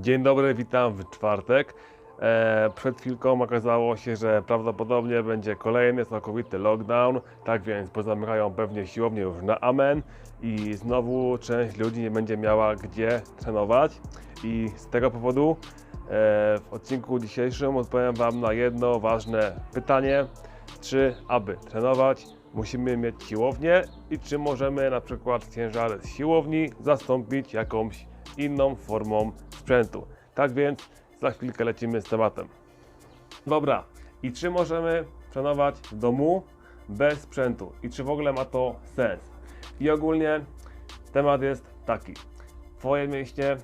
Dzień dobry, witam w czwartek. E, przed chwilką okazało się, że prawdopodobnie będzie kolejny całkowity lockdown, tak więc pozamykają pewnie siłownie już na amen i znowu część ludzi nie będzie miała gdzie trenować i z tego powodu e, w odcinku dzisiejszym odpowiem Wam na jedno ważne pytanie, czy aby trenować musimy mieć siłownię i czy możemy na przykład ciężary z siłowni zastąpić jakąś inną formą sprzętu. Tak więc za chwilkę lecimy z tematem. Dobra, i czy możemy trenować w domu bez sprzętu? I czy w ogóle ma to sens? I ogólnie temat jest taki. Twoje mięśnie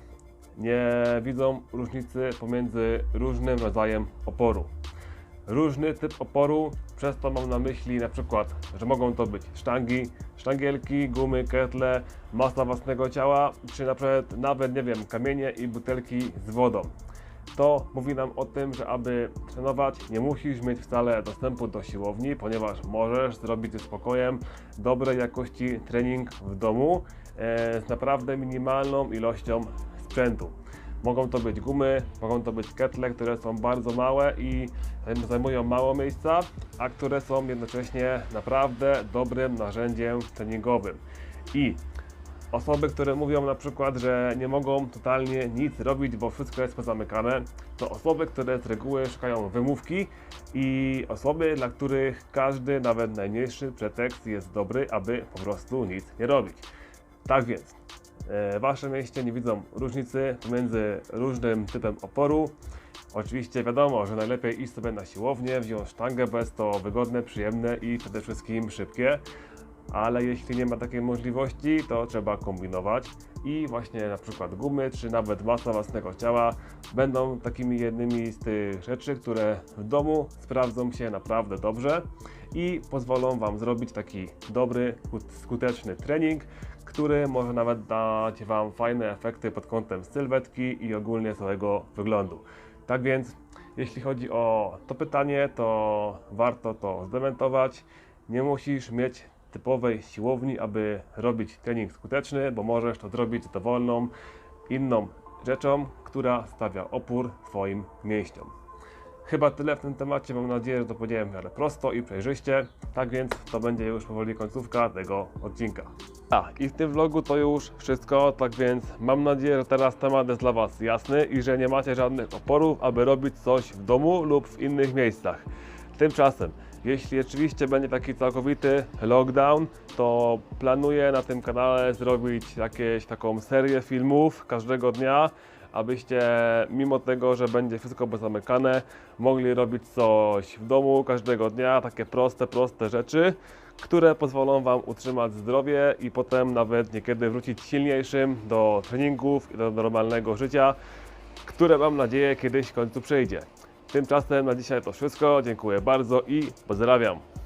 nie widzą różnicy pomiędzy różnym rodzajem oporu. Różny typ oporu, przez to mam na myśli na przykład, że mogą to być sztangi, sztangielki, gumy, ketle, masa własnego ciała, czy na przykład nawet, nie wiem, kamienie i butelki z wodą. To mówi nam o tym, że aby trenować, nie musisz mieć wcale dostępu do siłowni, ponieważ możesz zrobić ze spokojem dobrej jakości trening w domu e, z naprawdę minimalną ilością sprzętu. Mogą to być gumy, mogą to być ketle, które są bardzo małe i zajmują mało miejsca, a które są jednocześnie naprawdę dobrym narzędziem treningowym. I osoby, które mówią na przykład, że nie mogą totalnie nic robić, bo wszystko jest pozamykane, to osoby, które z reguły szukają wymówki i osoby, dla których każdy, nawet najmniejszy pretekst jest dobry, aby po prostu nic nie robić. Tak więc, Wasze mięśnie nie widzą różnicy pomiędzy różnym typem oporu. Oczywiście wiadomo, że najlepiej iść sobie na siłownię, wziąć sztangę, bo jest to wygodne, przyjemne i przede wszystkim szybkie. Ale jeśli nie ma takiej możliwości, to trzeba kombinować i właśnie na przykład gumy, czy nawet masa własnego ciała będą takimi jednymi z tych rzeczy, które w domu sprawdzą się naprawdę dobrze i pozwolą Wam zrobić taki dobry, skuteczny trening, który może nawet dać Wam fajne efekty pod kątem sylwetki i ogólnie całego wyglądu. Tak więc, jeśli chodzi o to pytanie, to warto to zdementować. Nie musisz mieć typowej siłowni, aby robić trening skuteczny, bo możesz to zrobić dowolną inną rzeczą, która stawia opór Twoim mięśniom. Chyba tyle w tym temacie. Mam nadzieję, że to powiedziałem w miarę prosto i przejrzyście. Tak więc to będzie już powoli końcówka tego odcinka. A i w tym vlogu to już wszystko. Tak więc mam nadzieję, że teraz temat jest dla Was jasny i że nie macie żadnych oporów, aby robić coś w domu lub w innych miejscach. Tymczasem, jeśli rzeczywiście będzie taki całkowity lockdown, to planuję na tym kanale zrobić jakieś taką serię filmów każdego dnia, abyście mimo tego, że będzie wszystko pozamykane, mogli robić coś w domu każdego dnia, takie proste, proste rzeczy, które pozwolą Wam utrzymać zdrowie i potem nawet niekiedy wrócić silniejszym do treningów i do normalnego życia, które mam nadzieję kiedyś w końcu przyjdzie. Tymczasem na dzisiaj to wszystko. Dziękuję bardzo i pozdrawiam.